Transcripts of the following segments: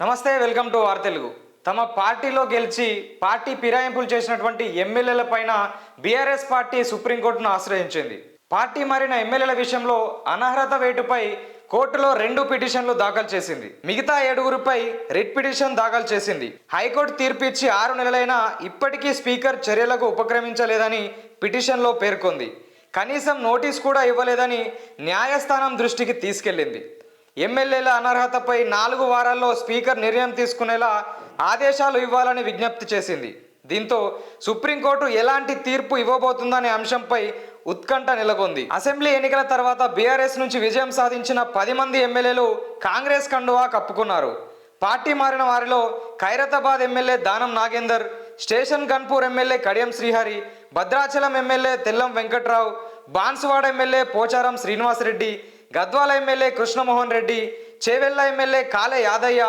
నమస్తే welcome to war Telugu. తమ పార్టీలో గెలిచి పార్టీ ఫిరాయింపులు చేసినటువంటి ఎమ్మెల్యేల పైన బీఆర్ఎస్ పార్టీ సుప్రీంకోర్టును ఆశ్రయించింది. పార్టీ మారిన ఎమ్మెల్యేల విషయంలో అనర్హత వేటుపై కోర్టులో రెండు పిటిషన్లు దాఖలు చేసింది. మిగతా ఏడుగురిపై రిట్ పిటిషన్ దాఖలు చేసింది. హైకోర్టు తీర్పు ఇచ్చి ఆరు నెలలైనా ఇప్పటికీ స్పీకర్ చర్యలకు ఉపక్రమించలేదని పిటిషన్లో పేర్కొంది. కనీసం నోటీస్ కూడా ఇవ్వలేదని న్యాయస్థానం దృష్టికి తీసుకెళ్ళింది ఎమ్మెల్యేల అనర్హతపై నాలుగు వారాల్లో స్పీకర్ నిర్ణయం తీసుకునేలా ఆదేశాలు ఇవ్వాలని విజ్ఞప్తి చేసింది. దీంతో సుప్రీంకోర్టు ఎలాంటి తీర్పు ఇవ్వబోతుందనే అంశంపై ఉత్కంఠ నెలకొంది. అసెంబ్లీ ఎన్నికల తర్వాత బీఆర్ఎస్ నుంచి విజయం సాధించిన పది మంది ఎమ్మెల్యేలు కాంగ్రెస్ కండువా కప్పుకున్నారు. పార్టీ మారిన వారిలో Khairatabad MLA Danam Nagender Station Ghanpur MLA Kadiyam Srihari Bhadrachalam MLA Tellam Venkatrao Banswada MLA Pocharam Srinivasa Reddy Gadwal MLA Krishnamohan Reddy Chevella MLA Kale Yadaiah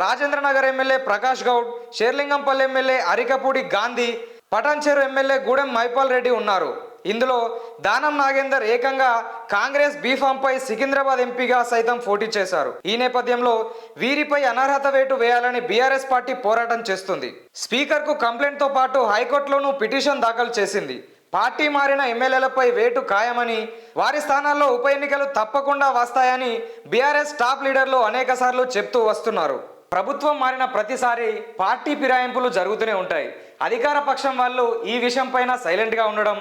Rajendranagar MLA Prakash Goud Serilingampally MLA Arikapudi Gandhi Patancheru MLA Gudem Mahipal Reddy ఉన్నారు. ఇందులో దానం నాగేందర్ ఏకంగా కాంగ్రెస్ బీఫామ్పై సికింద్రాబాద్ ఎంపీగా సైతం పోటీ చేశారు. ఈ నేపథ్యంలో వీరిపై అనర్హత వేటు వేయాలని బీఆర్ఎస్ పార్టీ పోరాటం చేస్తుంది. స్పీకర్కు కంప్లైంట్తో పాటు హైకోర్టులోనూ పిటిషన్ దాఖలు చేసింది. పార్టీ మారిన ఎమ్మెల్యేలపై వేటు ఖాయమని వారి స్థానాల్లో ఉప ఎన్నికలు తప్పకుండా వస్తాయని బీఆర్ఎస్ టాప్ లీడర్లు అనేక చెప్తూ వస్తున్నారు. ప్రభుత్వం మారిన ప్రతిసారి పార్టీ ఫిరాయింపులు జరుగుతూనే ఉంటాయి. అధికార పక్షం వాళ్ళు ఈ విషయం పైన సైలెంట్గా ఉండడం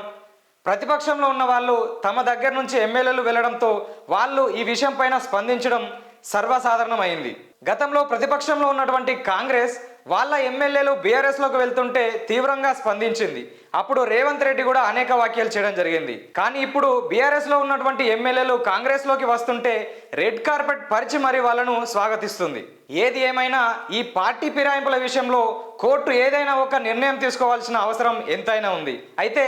ప్రతిపక్షంలో ఉన్న వాళ్ళు తమ దగ్గర నుంచి ఎమ్మెల్యేలు వెళ్ళడంతో వాళ్ళు ఈ విషయం పైన స్పందించడం సర్వసాధారణమైంది. గతంలో ప్రతిపక్షంలో ఉన్నటువంటి కాంగ్రెస్ వాళ్ళ ఎమ్మెల్యేలు బీఆర్ఎస్లోకి వెళ్తుంటే తీవ్రంగా స్పందించింది. అప్పుడు రేవంత్ రెడ్డి కూడా అనేక వ్యాఖ్యలు చేయడం జరిగింది. కానీ ఇప్పుడు బీఆర్ఎస్లో ఉన్నటువంటి ఎమ్మెల్యేలు కాంగ్రెస్లోకి వస్తుంటే రెడ్ కార్పెట్ పరిచి మరి వాళ్ళను స్వాగతిస్తుంది. ఏది ఏమైనా ఈ పార్టీ ఫిరాయింపుల విషయంలో కోర్టు ఏదైనా ఒక నిర్ణయం తీసుకోవాల్సిన అవసరం ఎంతైనా ఉంది. అయితే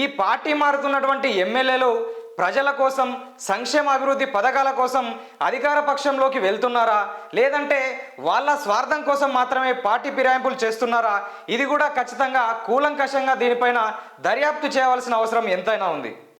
ఈ పార్టీ మారుతున్నటువంటి ఎమ్మెల్యేలు ప్రజల కోసం సంక్షేమ అభివృద్ధి పథకాల కోసం అధికార పక్షంలోకి వెళ్తున్నారా? లేదంటే వాళ్ళ స్వార్థం కోసం మాత్రమే పార్టీ ఫిరాయింపులు చేస్తున్నారా? ఇది కూడా ఖచ్చితంగా కూలంకషంగా దీనిపైన దర్యాప్తు చేయవలసిన అవసరం ఎంతైనా ఉంది.